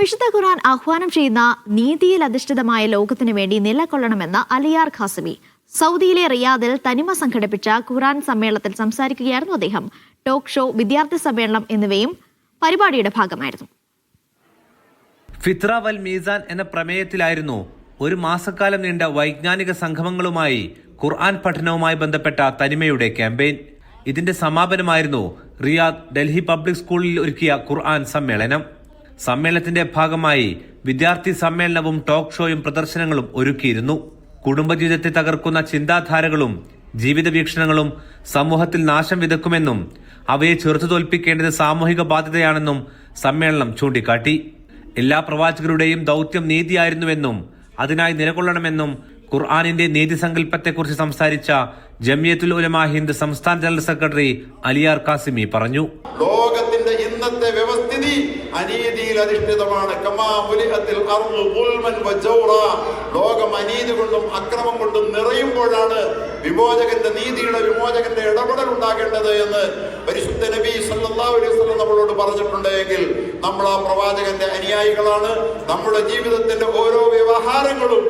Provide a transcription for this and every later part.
വിശുദ്ധ ഖുർആൻ ആഹ്വാനം ചെയ്യുന്ന നീതിയിൽ അധിഷ്ഠിതമായ ലോകത്തിനു വേണ്ടി നിലകൊള്ളണമെന്ന് അലിയാർ ഖാസിമി. സൗദിയിലെ റിയാദിൽ തനിമ സംഘടിപ്പിച്ച ഖുർആൻ സമ്മേളനത്തിൽ സംസാരിക്കുകയായിരുന്നു അദ്ദേഹം. ടോക്ക് ഷോ വിദ്യാർത്ഥി സമ്മേളനം എന്നിവയും പരിപാടിയുടെ ഭാഗമായിരുന്നു. ഫിത്ര വൽ മീസാൻ എന്ന പ്രമേയത്തിലായിരുന്നു ഒരു മാസക്കാലം നീണ്ട വൈജ്ഞാനിക സംഗമങ്ങളുമായി ഖുർആൻ പഠനവുമായി ബന്ധപ്പെട്ട തനിമയുടെ ക്യാമ്പയിൻ. ഇതിന്റെ സമാപനമായിരുന്നു റിയാദ് ഡൽഹി പബ്ലിക് സ്കൂളിൽ ഒരുക്കിയ ഖുർആൻ സമ്മേളനം. സമ്മേളനത്തിന്റെ ഭാഗമായി വിദ്യാർത്ഥി സമ്മേളനവും ടോക്ക് ഷോയും പ്രദർശനങ്ങളും ഒരുക്കിയിരുന്നു. കുടുംബജീവിതത്തെ തകർക്കുന്ന ചിന്താധാരകളും ജീവിത വീക്ഷണങ്ങളും സമൂഹത്തിൽ നാശം വിതക്കുമെന്നും അവയെ ചെറുത്തു തോൽപ്പിക്കേണ്ടത് സാമൂഹിക ബാധ്യതയാണെന്നും സമ്മേളനം ചൂണ്ടിക്കാട്ടി. എല്ലാ പ്രവാചകരുടെയും ദൗത്യം നീതിയായിരുന്നുവെന്നും അതിനായി നിലകൊള്ളണമെന്നും ഖുർആാനിന്റെ നീതി സങ്കല്പത്തെക്കുറിച്ച് സംസാരിച്ച ജമിയത്തുൽ ഉലമ ഹിന്ദ് സംസ്ഥാന ജനറൽ സെക്രട്ടറി അലിയാർ കാസിമി പറഞ്ഞു. ലോകത്തിന്റെ ഇന്നത്തെ വ്യവസ്ഥിതി അനീതിയിൽ അധിഷ്ഠിതമാണ്. ലോകം അനീതി കൊണ്ടും അക്രമം കൊണ്ടും നിറയുമ്പോഴാണ് വിമോചകന്റെ നീതിയുടെ വിമോചകന്റെ ഇടപെടൽ ഉണ്ടാകേണ്ടത് എന്ന് പരിശുദ്ധ നബി സല്ലല്ലാഹു അലൈഹി വസല്ലം നമ്മളോട് പറഞ്ഞിട്ടുണ്ടെങ്കിൽ നമ്മൾ ആ പ്രവാചകന്റെ അനുയായികളാണ്. നമ്മുടെ ജീവിതത്തിന്റെ ഓരോ വ്യവഹാരങ്ങളും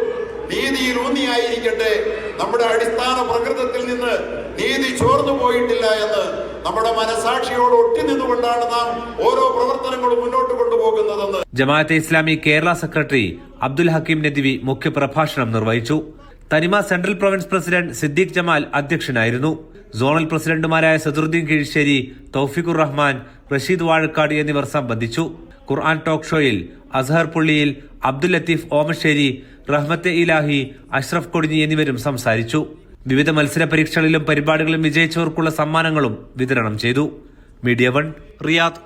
നീതിയിൽ ഊന്നിയായിരിക്കട്ടെ. നമ്മുടെ അടിസ്ഥാന പ്രകൃതത്തിൽ നിന്ന് നീതി ചോർന്നു പോയിട്ടില്ല എന്ന് നമ്മുടെ മനസാക്ഷിയോട് ഒട്ടി നിന്നുകൊണ്ടാണ് നാം ഓരോ പ്രവർത്തനങ്ങളും മുന്നോട്ട് കൊണ്ടുപോകുന്നതെന്ന്. ജമാഅത്തെ ഇസ്ലാമി കേരള സെക്രട്ടറി അബ്ദുൽ ഹക്കീം നദിവി മുഖ്യപ്രഭാഷണം നിർവഹിച്ചു. Thanima central province president Siddique Jamal അധ്യക്ഷനായിരുന്നു. സോണൽ പ്രസിഡന്റുമാരായ സദറുദ്ദീൻ കീഴ്ശ്ശേരി തൗഫിഖുർ റഹ്മാൻ റഷീദ് വാഴക്കാട് എന്നിവർ സംബന്ധിച്ചു. ഖുർആൻ ടോക്ക് ഷോയിൽ അസ്ഹർ പുള്ളിയിൽ അബ്ദുൽ ലത്തീഫ് ഓമശ്ശേരി റഹ്മത്തെ ഇലാഹി അഷ്റഫ് കൊടിഞ്ഞി എന്നിവരും സംസാരിച്ചു. വിവിധ മത്സര പരീക്ഷകളിലും പരിപാടികളിലും വിജയിച്ചവർക്കുള്ള സമ്മാനങ്ങളും വിതരണം ചെയ്തു. Media one Riyadh.